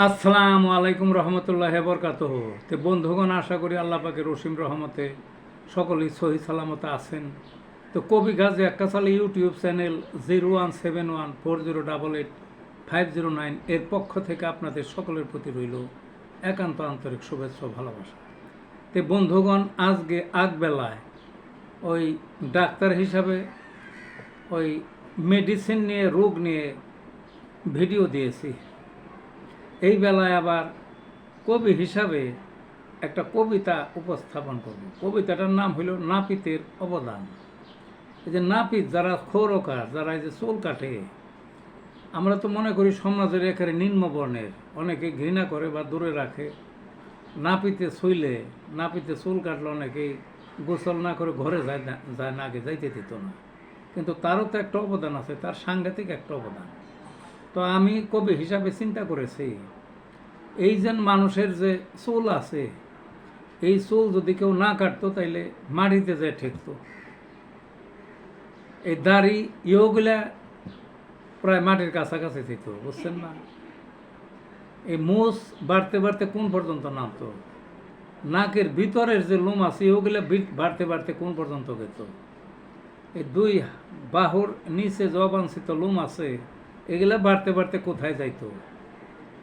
আসসালামু আলাইকুম রহমতুল্লাহ বরকাত তো বন্ধুগণ, আশা করি আল্লাহ পাকের রসিম রহমতে সকলেই সহি সালামতে আছেন। তো কবি Gazi Akkasal YouTube channel zero one seven one four zero double eight five zero nine এর পক্ষ থেকে আপনাদের সকলের প্রতি রইল একান্ত আন্তরিক শুভেচ্ছা ভালোবাসা। তো বন্ধুগণ, আজকে আগবেলায় ওই ডাক্তার হিসাবে ওই মেডিসিন নিয়ে, রোগ নিয়ে ভিডিও দিয়েছি। এই বেলায় আবার কবি হিসাবে একটা কবিতা উপস্থাপন করব। কবিতাটার নাম হইল নাপিতের অবদান। এই যে নাপিত যারা খৌরকার, যারা এই যে চুল কাটে, আমরা তো মনে করি সমাজের একেবারে নিম্নবর্ণের অনেকে ঘৃণা করে বা দূরে রাখে। নাপিতে শুইলে, নাপিতে চুল কাটলে অনেকেই গোসল না করে ঘরে যায় না যায় না, আগে যাইতে দিত না। কিন্তু তারও তো একটা অবদান আছে, তার সাংঘাতিক একটা অবদান। তো আমি কবি হিসাবে চিন্তা করেছি, এই যে মানুষের যে চুল আছে, এই চুল যদি কেউ না কাটতো তাইলে মাটিতে যায় ঠেকতো। এই দাড়ি, ইয়োগুলা প্রায় মাটির কাছাকাছি যেত বুঝছেন না? এই মোষ বাড়তে বাড়তে কোন পর্যন্ত নামতো? নাকের ভিতরের যে লোম আছে ওগুলা বাড়তে বাড়তে কোন পর্যন্ত গেত? এই দুই বাহুর নিচে যে অবাঞ্ছিত লোম আছে এগুলা বাড়তে বাড়তে কোথায় যাইতো?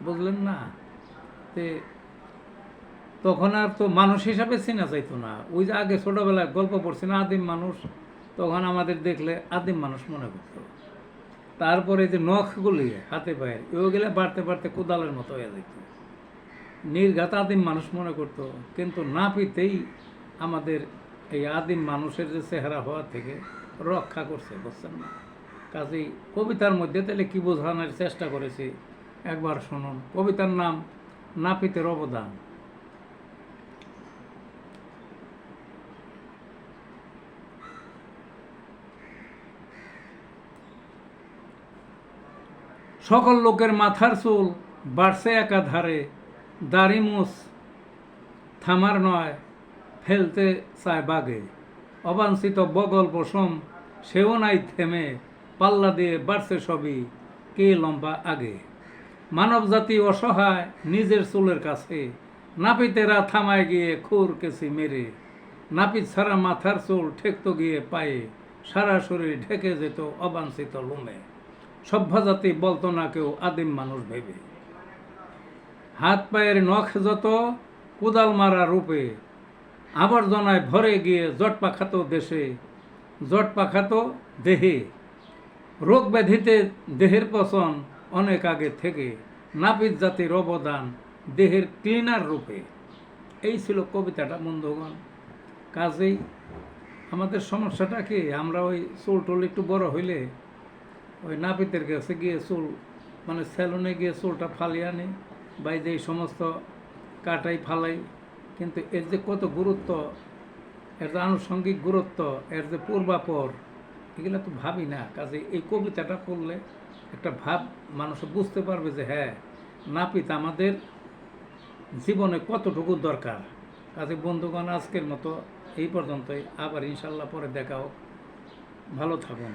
বুঝলেন না? তে তখন আর তো মানুষ হিসাবে চেনা যাইতো না। ওই যে আগে ছোটোবেলায় গল্প পড়ছি না, আদিম মানুষ, তখন আমাদের দেখলে আদিম মানুষ মনে করতো। তারপরে যে নখগুলি হাতে পায়ের ওগুলো বাড়তে বাড়তে কোদালের মতো হয়ে যেত নির্ঘাত আদিম মানুষ মনে করতো, কিন্তু না পিতেই আমাদের এই আদিম মানুষের যে চেহারা হওয়া থেকে রক্ষা করছে, বুঝছেন না? কাজেই কবিতার মধ্যে, তাহলে কি বোঝানোর চেষ্টা করেছি? একবার শুনুন। কবিতার নাম নাপিতের অবদান। সকল লোকের মাথার চুল বাড়ছে একাধারে, দাড়ি মুছ, থামার নয়, ফেলতে চায় বাগে। অবাঞ্ছিত বগল পশম, সেও নাই থেমে পাল্লা দিয়ে বাড়ছে সবই। কে লম্বা আগে? মানব জাতি অসহায়, নিজের চুলের কাছে। নাপিতেরা থামায় গিয়ে খুর কেসি মেরে। নাপিত ছাড়া মাথার চুল ঠেকতো গিয়ে পায়ে। সারা শরীর ঢেকে যেত অবাঞ্ছিত লোমে। সভ্যজাতি বলতো না কেউ আদিম মানুষ ভেবে। হাত পায়ের নখ যত কোদাল মারা রূপে, আবর্জনায় ভরে গিয়ে জট পাখাতো দেশে। জট পাখাতো দেহে। রোগ ব্যাধিতে দেহের পচন অনেক আগে থেকে নাপিত জাতির অবদান দেহের ক্লিনার রূপে। এই ছিল কবিতাটা, বন্ধুগণ। কাজেই আমাদের সমস্যাটা কি? আমরা ওই চুল টুল একটু বড় হইলে ওই নাপিতের কাছে গিয়ে চুল মানে সেলুনে গিয়ে চুলটা ফালিয়ে আনি বা এই যে সমস্ত কাটাই ফালাই। কিন্তু এর যে কত গুরুত্ব, এর যে আনুষঙ্গিক গুরুত্ব, এর যে পূর্বাপর এগুলো তো ভাবি না। কাজে এই কবিতাটা পড়লে একটা ভাব মানুষ বুঝতে পারবে যে হ্যাঁ নাপিত আমাদের জীবনে কতটুকু দরকার। কাজে বন্ধুগণ, আজকের মতো এই পর্যন্তই। আবার ইনশাল্লাহ পরে দেখা হোক। ভালো থাকুন।